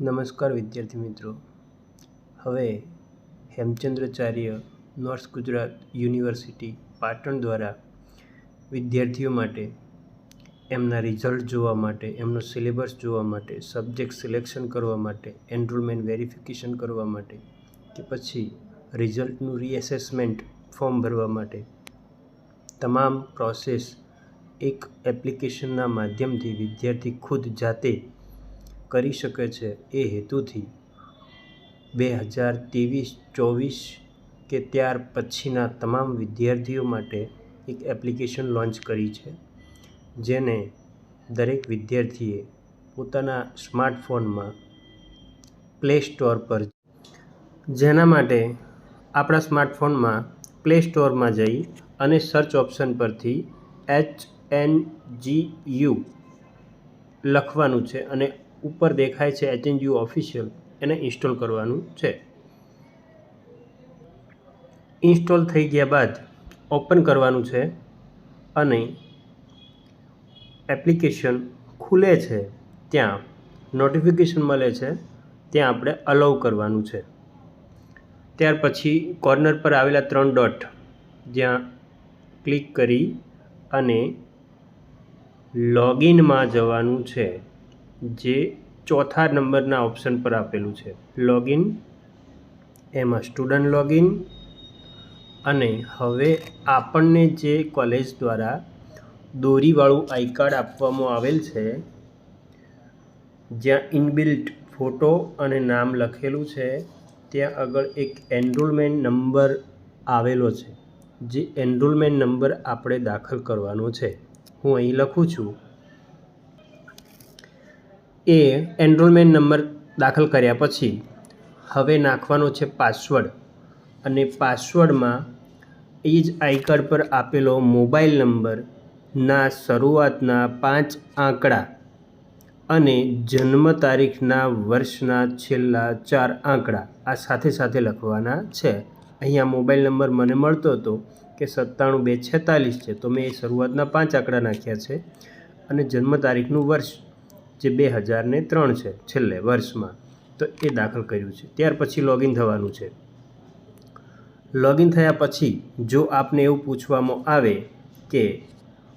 નમસ્કાર વિદ્યાર્થી મિત્રો. હવે હેમચંદ્રાચાર્ય નોર્થ ગુજરાત યુનિવર્સિટી પાટણ દ્વારા વિદ્યાર્થીઓ માટે, એમના રિઝલ્ટ જોવા માટે, એમનો સિલેબસ જોવા માટે, સબ્જેક્ટ સિલેક્શન કરવા માટે, એનરોલમેન્ટ વેરિફિકેશન કરવા માટે કે પછી રિઝલ્ટનું રીએસેસમેન્ટ ફોર્મ ભરવા માટે, તમામ પ્રોસેસ એક એપ્લિકેશનના માધ્યમથી વિદ્યાર્થી ખુદ જાતે કરી શકે છે એ હેતુથી બે હજાર ત્રેવીસ ચોવીસ કે ત્યાર પછીના તમામ વિદ્યાર્થીઓ માટે એક એપ્લિકેશન લોન્ચ કરી છે, જેને દરેક વિદ્યાર્થીએ પોતાના સ્માર્ટફોનમાં પ્લે સ્ટોર પર જેના માટે આપણા સ્માર્ટફોનમાં પ્લે સ્ટોરમાં જઈ અને સર્ચ ઓપ્શન પરથી એચ એન જી યુ લખવાનું છે અને ઉપર દેખાય છે એચ એન યુ ઓફિશિયલ એને ઇન્સ્ટોલ કરવાનું છે. ઇન્સ્ટોલ થઈ ગયા બાદ ઓપન કરવાનું છે અને એપ્લિકેશન ખુલે છે. ત્યાં નોટિફિકેશન મળે છે. ત્યાં આપણે અલાઉ કરવાનું છે. ત્યાર પછી કોર્નર પર આવેલા ત્રણ ડોટ જ્યાં ક્લિક કરી અને લોગિનમાં જવાનું છે. જે ચોથા નંબરના ઓપ્શન પર આપેલું છે. લોગિન, એમાં સ્ટુડન્ટ લોગિન અને હવે આપણને જે કોલેજ દ્વારા દોરીવાળું આઈ કાર્ડ આપવામાં આવેલ છે, જ્યાં ઇનબિલ્ટ ફોટો અને નામ લખેલું છે, ત્યાં આગળ એક એનરોલમેન્ટ નંબર આવેલો છે, જે એનરોલમેન્ટ નંબર આપણે દાખલ કરવાનો છે. હું અહીં લખું છું. એ એનરોલમેન્ટ નંબર દાખલ કર્યા પછી હવે નાખવાનો છે પાસવર્ડ. અને પાસવર્ડમાં એ જ આઈ કાર્ડ પર આપેલો મોબાઈલ નંબરના શરૂઆતના પાંચ આંકડા અને જન્મ તારીખના વર્ષના છેલ્લા ચાર આંકડા આ સાથે સાથે લખવાના છે. અહીંયા મોબાઈલ નંબર મને મળતો હતો કે સત્તાણું બે છેતાલીસ છે, તો મેં એ શરૂઆતના પાંચ આંકડા નાખ્યા છે અને જન્મ તારીખનું વર્ષ જે બે હજાર ને ત્રણ છે છેલ્લે વર્ષમાં, તો એ દાખલ કર્યું છે. ત્યાર પછી લોગિન થવાનું છે. લોગિન થયા પછી જો આપને એવું પૂછવામાં આવે કે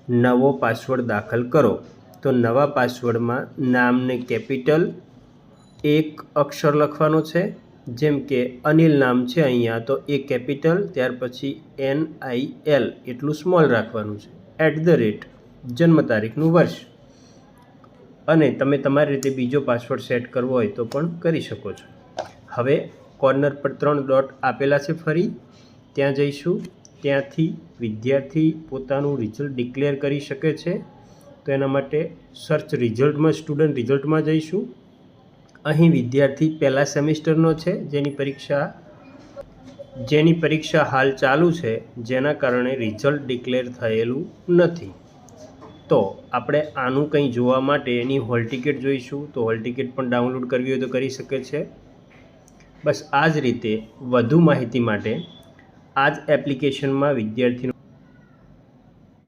નવો પાસવર્ડ દાખલ કરો, તો નવા પાસવર્ડમાં નામને કેપિટલ એક અક્ષર લખવાનો છે. જેમ કે અનિલ નામ છે અહીંયા, તો એ કેપિટલ ત્યાર પછી એન આઈ એલ એટલું સ્મોલ રાખવાનું છે. એટ ધ રેટ જન્મ તારીખનું વર્ષ. અને તમે તમારી રીતે બીજો પાસવર્ડ સેટ કરવો હોય તો પણ કરી શકો છો. હવે કોર્નર પર ત્રણ ડોટ આપેલા છે ફરી. ત્યાં જઈશું. ત્યાંથી વિદ્યાર્થી પોતાનું રિઝલ્ટ ડિક્લેર કરી શકે છે. તો એના માટે સર્ચ રિઝલ્ટમાં સ્ટુડન્ટ રિઝલ્ટમાં જઈશું. અહીં વિદ્યાર્થી પહેલા સેમિસ્ટરનો છે. જેની પરીક્ષા જેની પરીક્ષા હાલ ચાલુ છે. જેના કારણે રિઝલ્ટ ડિક્લેર થયેલું નથી. તો આપણે આનું કંઈ જોવા માટે એની હોલ ટિકિટ જોઈશું. તો હોલ ટિકિટ પણ ડાઉનલોડ કરવી હોય તો કરી શકે છે. બસ આ જ રીતે વધુ માહિતી માટે આ જ એપ્લિકેશનમાં વિદ્યાર્થીનું